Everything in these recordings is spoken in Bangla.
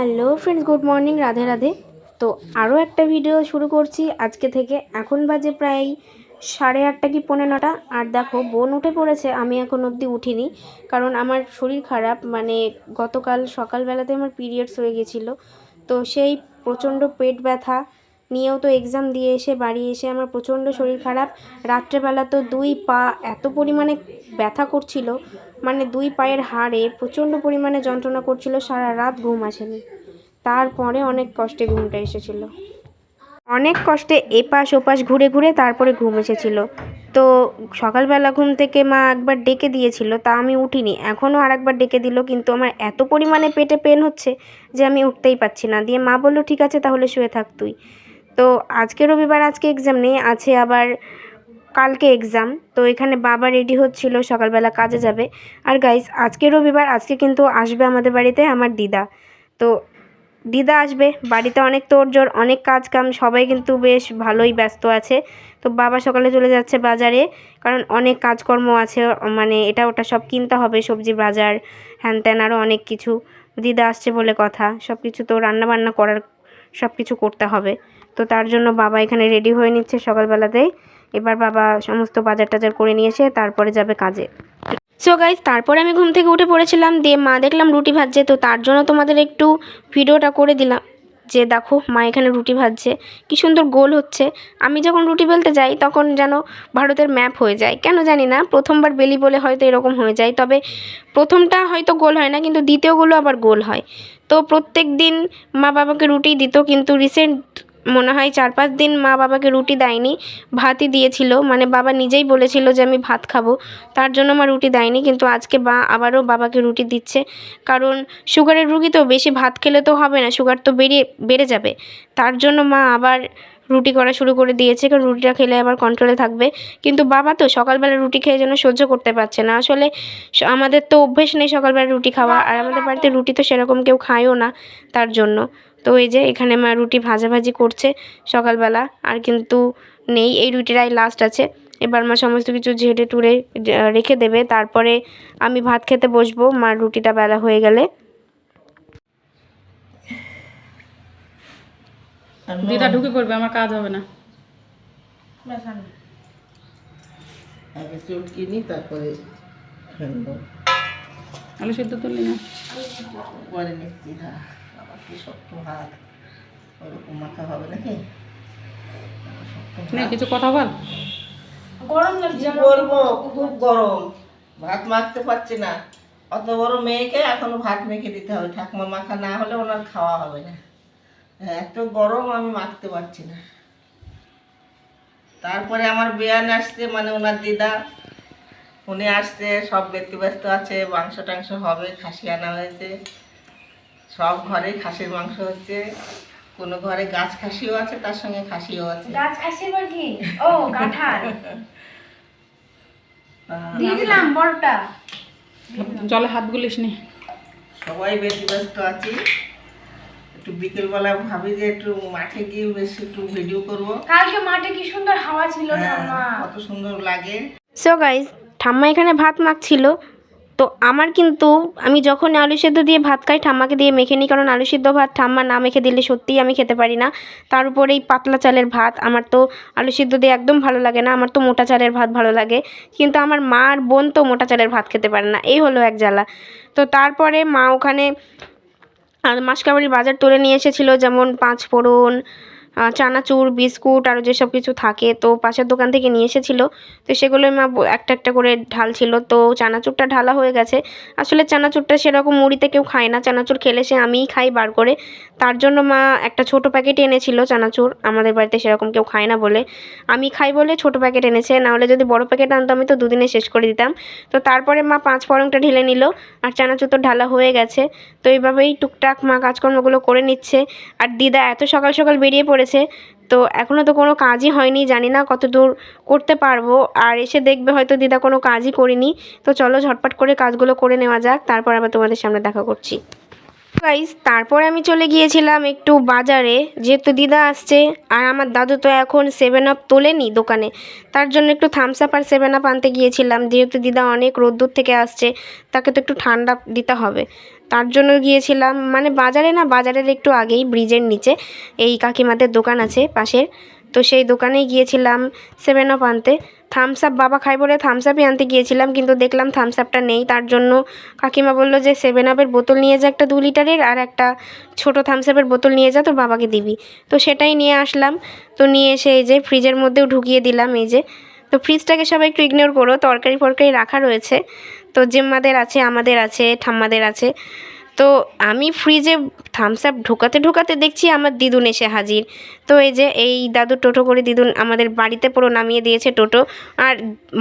Hello friends, good morning, Radhe Radhe. তো আরও একটা ভিডিও শুরু করছি আজকে থেকে। এখন বাজে প্রায় সাড়ে আটটা কি পৌনে নটা। আর দেখো, বোন উঠে পড়েছে, আমি এখন অবধি উঠিনি। কারণ আমার শরীর খারাপ মানে গতকাল সকালবেলাতে আমার পিরিয়ডস হয়ে গেছিল। তো সেই প্রচণ্ড পেট ব্যথা নিয়েও তো এক্সাম দিয়ে এসে বাড়ি এসে আমার প্রচণ্ড শরীর খারাপ। রাত্রেবেলা তো দুই পা এত পরিমাণে ব্যথা করছিল মানে দুই পায়ের হাড়ে প্রচণ্ড পরিমাণে যন্ত্রণা করছিল, সারা রাত ঘুম আসেনি। তারপরে অনেক কষ্টে ঘুমটা এসেছিল। অনেক কষ্টে এপাশ ওপাশ ঘুরে ঘুরে তারপরে ঘুম এসেছিল। তো সকালবেলা ঘুম থেকে মা একবার ডেকে দিয়েছিল, তা আমি উঠিনি। এখনও আর একবার ডেকে দিল, কিন্তু আমার এত পরিমাণে পেটে পেন হচ্ছে যে আমি উঠতেই পারছি না। দিয়ে মা বলল, ঠিক আছে, তাহলে শুয়ে থাক তুই। তো আজকে রবিবার, আজকে এক্সাম নেই, আছে আবার কালকে এক্সাম তো এখানে বাবা রেডি হচ্ছিল, সকালবেলা কাজে যাবে। আর গাইস আজকে রবিবার, আজকে কিন্তু আসবে আমাদের বাড়িতে আমার দিদা। তো দিদা আসবে, বাড়িতে অনেক তোড়জোড়, অনেক কাজ কাম সবাই কিন্তু বেশ ভালোই ব্যস্ত আছে। তো বাবা সকালে চলে যাচ্ছে বাজারে, কারণ অনেক কাজকর্ম আছে মানে এটা ওটা সব কিনতে হবে, সবজি বাজার, হ্যান ত্যান আরও অনেক কিছু। দিদা আসছে বলে কথা সব কিছু তো রান্না বান্না করার সব কিছু করতে হবে। তো তার জন্য বাবা এখানে রেডি হয়ে নিচ্ছে সকালবেলাতেই। এবার বাবা সমস্ত বাজার টাজার করে নিয়ে এসে তারপরে যাবে কাজে। সো গাইজ তারপরে আমি ঘুম থেকে উঠে পড়েছিলাম, দিয়ে মা দেখলাম রুটি ভাজছে, তো তার জন্য তোমাদের একটু ভিডিওটা করে দিলাম। যে দেখো, মা এখানে রুটি ভাজছে, কি সুন্দর গোল হচ্ছে। আমি যখন রুটি বেলতে যাই, তখন যেন ভারতের ম্যাপ হয়ে যায়। কেন জানি না, প্রথমবার বেলি বলে হয়তো এরকম হয়ে যায়, তবে প্রথমটা হয়তো গোল হয় না, কিন্তু দ্বিতীয়গুলো আবার গোল হয়। তো প্রত্যেক দিন মা বাবাকে রুটি দিত, কিন্তু রিসেন্ট মনে হয় চার পাঁচ দিন মা বাবাকে রুটি দেয়নি, ভাতই দিয়েছিল। মানে বাবা নিজেই বলেছিল যে আমি ভাত খাব। তার জন্য মা রুটি দেয়নি, কিন্তু আজকে বা আবারও বাবাকে রুটি দিচ্ছে। কারণ সুগারের রুগী তো বেশি ভাত খেলে তো হবে না, সুগার তো বেরিয়ে বেড়ে যাবে। তার জন্য মা আবার রুটি করা শুরু করে দিয়েছে, কারণ রুটিটা খেলে আবার কন্ট্রোলে থাকবে। কিন্তু বাবা তো সকালবেলা রুটি খেয়ে যেন সহ্য করতে পারছে না। আসলে আমাদের তো অভ্যেস নেই সকালবেলা রুটি খাওয়া, আর আমাদের বাড়িতে রুটি তো সেরকম কেউ খায়ও না তার জন্য। তো এই যে এখানে মা রুটি ভাজাভাজি করছে সকালবেলা, আর কিন্তু নেই। এই রুটিটাই লাস্ট আছে। এবার মা সমস্ত কিছু ঝেড়ে টুড়ে রেখে দেবে। তারপরে আমি ভাত খেতে বসবো। মার রুটিটা বেলা হয়ে গেলে। দিদা ঢুকে পড়বে আমার কাজ হবে না। আগে কিনি তারপরে আলু সিদ্ধ তুললি না? পরে নিচ্ছি আবার কি শক্ত হাত। ওরকম মাথা হবে নাকি? নে। কিছু কথা বল। কি বলব খুব গরম। ভাত মাখতে পারছি না। অত বড় মেয়েকে এখনও ভাত মেখে দিতে হবে। ঠাকুমা মাখা না হলে ওনার খাওয়া হবে না। এত গরম আমি মাখতে পারছি না। তারপরে আমার বিয়ান আসছে মানে ওনার দিদা। উনি আসছে সব ব্যক্তি ব্যস্ত আছে মাংস টাংস হবে খাসি আনা হয়েছে। সব ঘরে খাসির মাংস হচ্ছে। কোনো ঘরে গাছ খাসিও আছে তার সঙ্গে খাসিও আছে। গাছ খাসি কি? ও কাঁঠাল। আহ, দিয়ে দিলাম বড়টা। জলে হাত গুলিস নি। সবাই ব্যস্ত আছি। একটু বিকেলবেলা ভাবি যে একটু মাঠে গিয়ে বেশ একটু ভিডিও করব। কালকে মাঠে কি সুন্দর হাওয়া ছিল হ্যাঁ, কত সুন্দর লাগে। সো গাইস ঠাম্মা এখানে ভাত মাখছিল। তো আমার কিন্তু আমি যখন আলু সেদ্ধ দিয়ে ভাত খাই ঠাম্মাকে দিয়ে মেখে নিই কারণ আলু সিদ্ধ ভাত ঠাম্মা না মেখে দিলে সত্যিই আমি খেতে পারি না। তার উপরে এই পাতলা চালের ভাত। আমার তো আলু সিদ্ধ দিয়ে একদম ভালো লাগে না। আমার তো মোটা চালের ভাত ভালো লাগে। কিন্তু আমার মা আর বোন তো মোটা চালের ভাত খেতে পারে না। এই হলো এক জ্বালা। তো তারপরে মা ওখানে আর মাসকাবাড়ির বাজার তুলে নিয়ে এসেছিল যেমন পাঁচ ফোড়ন আহ, চানাচুর, বিস্কুট আরও যেসব কিছু থাকে, তো পাশের দোকান থেকে নিয়ে এসেছিল। তো সেগুলোই মা একটা একটা করে ঢালছিল। তো চানাচুরটা ঢালা হয়ে গেছে। আসলে চানাচুরটা সেরকম মুড়িতে কেউ খায় না। চানাচুর খেলে সে আমিই খাই বার করে। তার জন্য মা একটা ছোট প্যাকেট এনেছিল চানাচুর। আমাদের বাড়িতে সেরকম কেউ খায় না বলে। আমি খাই বলে ছোট প্যাকেট এনেছে। নাহলে যদি বড় প্যাকেট আনতো আমি তো দুদিনে শেষ করে দিতাম। তো তারপরে মা পাঁচ ফড়ংটা ঢেলে নিল। আর চানাচুর তো ঢালা হয়ে গেছে। তো এইভাবেই টুকটাক মা কাজকর্মগুলো করে নিচ্ছে। আর দিদা এত সকাল সকাল বেরিয়ে পড়েছে তো এখনও তো কোনো কাজই হয়নি, জানি না কত দূর করতে পারব। আর এসে দেখবে হয়তো দিদা কোনো কাজই করিনি। তো চলো ঝটপট করে কাজগুলো করে নেওয়া যাক, তারপর আবার তোমাদের সামনে দেখা করছি। গাইস তারপরে আমি চলে গিয়েছিলাম একটু বাজারে। যেহেতু দিদা আসছে, আর আমার দাদু তো এখন সেভেন আপ তোলেনি দোকানে। তার জন্য একটু থামস আপ আর সেভেন আপ আনতে গিয়েছিলাম। যেহেতু দিদা অনেক রোদ্দুর থেকে আসছে, তাকে তো একটু ঠান্ডা দিতে হবে। তার জন্য গিয়েছিলাম মানে বাজারে না, বাজারের একটু আগেই ব্রিজের নিচে। এই কাকিমাদের দোকান আছে পাশের। তো সেই দোকানেই গিয়েছিলাম সেভেন আপ আনতে। থামস আপ বাবা খাই বলে থামস আপই আনতে গিয়েছিলাম, কিন্তু দেখলাম থামস আপটা নেই। তার জন্য কাকিমা বলল যে সেভেন আপের বোতল নিয়ে যা একটা দু লিটারের আর একটা ছোটো থামস আপের বোতল নিয়ে যা, তোর বাবাকে দিবি। তো সেটাই নিয়ে আসলাম। তো নিয়ে এসে এই যে ফ্রিজের মধ্যেও ঢুকিয়ে দিলাম এই যে। তো ফ্রিজটাকে সবাই একটু ইগনোর করো তরকারি ফরকারি রাখা রয়েছে। তো জেম্মাদের আছে, আমাদের আছে, ঠাম্মাদের আছে। তো আমি ফ্রিজে থামস আপ ঢোকাতে ঢোকাতে দেখছি আমার দিদুন এসে হাজির। তো এই যে এই দাদু টোটো করে দিদুন আমাদের বাড়িতে পুরো নামিয়ে দিয়েছে টোটো। আর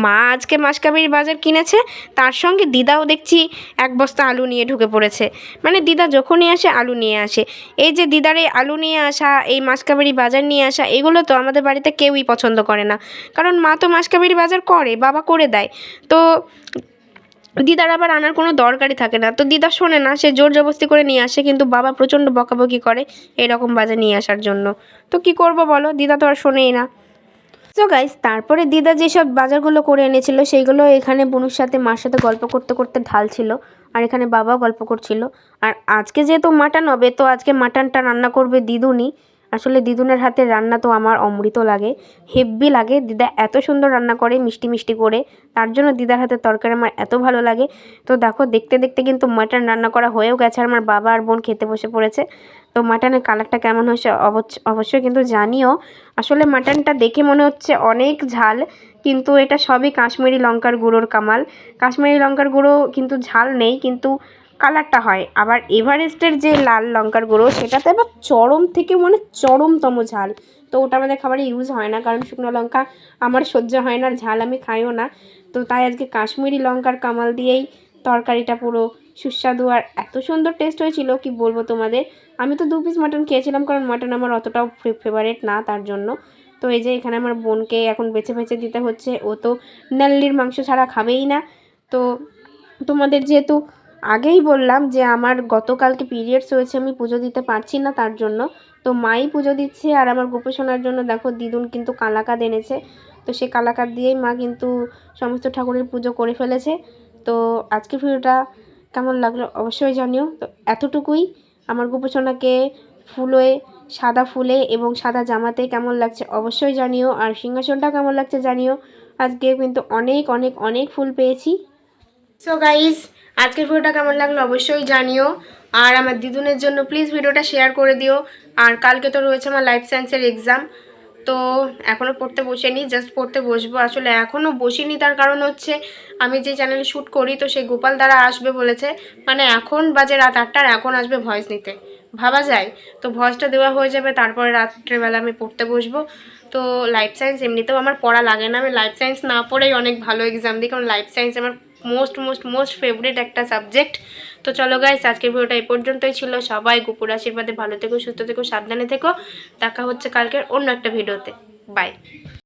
মা আজকে মাসকাবাড়ির বাজার কিনেছে, তার সঙ্গে দিদাও দেখছি এক বস্তা আলু নিয়ে ঢুকে পড়েছে। মানে দিদা যখনই আসে আলু নিয়ে আসে। এই যে দিদার এই আলু নিয়ে আসা, এই মাসকাবাড়ি বাজার নিয়ে আসা, এগুলো তো আমাদের বাড়িতে কেউই পছন্দ করে না। কারণ মা তো মাসকাবাড়ি বাজার করে, বাবা করে দেয়। তো দিদার আবার আনার কোনো দরকারই থাকে না। তো দিদা শোনে না, সে জোর জবস্তি করে নিয়ে আসে, কিন্তু বাবা প্রচণ্ড বকাবকি করে এরকম বাজার নিয়ে আসার জন্য। তো কি করব বলো? দিদা তো আর শোনেই না। তো গাইস তারপরে দিদা যেসব বাজারগুলো করে এনেছিল, সেইগুলো এখানে বনুর সাথে, মার সাথে গল্প করতে করতে ঢালছিল আর এখানে বাবাও গল্প করছিল। আর আজকে যেহেতু মাটন হবে, তো আজকে মাটনটা রান্না করবে দিদুনি। আসলে দিদুনের হাতের রান্না তো আমার অমৃত লাগে, হেব্বি লাগে। দিদা এত সুন্দর রান্না করে, মিষ্টি মিষ্টি করে। তার জন্য দিদার হাতের তরকারি আমার এত ভালো লাগে। তো দেখো, দেখতে দেখতে কিন্তু মাটন রান্না করা হয়েও গেছে, আর আমার বাবা আর বোন খেতে বসে পড়েছে। তো মাটনের কালারটা কেমন হয়েছে অবশ্য- অবশ্যই কিন্তু জানিও। আসলে মাটনটা দেখে মনে হচ্ছে অনেক ঝাল, কিন্তু এটা সবই কাশ্মীরি লঙ্কার গুঁড়োর কামাল। কাশ্মীরি লঙ্কার গুঁড়ো কিন্তু ঝাল নেই, কিন্তু কালারটা হয়। আবার এভারেস্টের যে লাল লঙ্কার গুঁড়ো, সেটাতে আবার চরম থেকে মানে চরমতম ঝাল। তো ওটা আমাদের খাবারে ইউজ হয় না, কারণ শুকনো লঙ্কা আমার সহ্য হয় না আর ঝাল আমি খাইও না। তো তাই আজকে কাশ্মীরি লঙ্কার কামাল দিয়েই তরকারিটা পুরো সুস্বাদু আর এত সুন্দর টেস্ট হয়েছিল কি বলব তোমাদের। আমি তো দু পিস মাটন খেয়েছিলাম, কারণ মাটন আমার অতটাও ফেভারেট না তার জন্য। তো এই যে এখানে আমার বোনকে এখন বেছে বেছে দিতে হচ্ছে। ও তো নাল্লির মাংস ছাড়া খাবেই না। তো তোমাদের যেহেতু আগেই বললাম যে আমার গতকালকে পিরিয়ডস হয়েছে আমি পুজো দিতে পারছি না তার জন্য। তো মাই পুজো দিচ্ছে আর আমার গোপোষণার জন্য দেখো দিদুন কিন্তু কালাকাদ এনেছে। তো সে কালাকাদ দিয়েই মা কিন্তু সমস্ত ঠাকুরের পুজো করে ফেলেছে। তো আজকে ভিডিওটা কেমন লাগল অবশ্যই জানিও। তো এতটুকুই আমার গোপোষণাকে ফুলে, সাদা ফুলে এবং সাদা জামাতে কেমন লাগছে অবশ্যই জানিও। আর সিংহাসনটা কেমন লাগছে জানিও। আজকে কিন্তু অনেক অনেক অনেক ফুল পেয়েছি। সো গাইস আজকের ভিডিওটা কেমন লাগল অবশ্যই জানিও। আর আমার দিদুনের জন্য প্লিজ ভিডিওটা শেয়ার করে দিও। আর কালকে তো রয়েছে আমার লাইফ সায়েন্সের এক্সাম তো এখনও পড়তে বসেনি জাস্ট পড়তে বসবো। আসলে এখনও বসিনি, তার কারণ হচ্ছে আমি যে চ্যানেলে শ্যুট করি, তো সেই গোপাল দ্বারা আসবে বলেছে। মানে এখন বাজে রাত আটটার, এখন আসবে ভয়েস নিতে। ভাবা যায়। তো ভয়েসটা দেওয়া হয়ে যাবে, তারপরে রাত্রেবেলা আমি পড়তে বসবো। তো লাইফ সায়েন্স এমনিতেও আমার পড়া লাগে না। আমি লাইফ সায়েন্স না পড়েই অনেক ভালো এক্সাম দিই, কারণ লাইফ সায়েন্স আমার মোস্ট মোস্ট মোস্ট ফেভারিট একটা সাবজেক্ট। তো চলো গাইস আজকের ভিডিওটা এই পর্যন্তই ছিল। সবাই গুপুর আশীর্বাদে ভালো থেকো, সুস্থ থেকো, সাবধানে থেকো। দেখা হচ্ছে কালকের অন্য একটা ভিডিওতে। বাই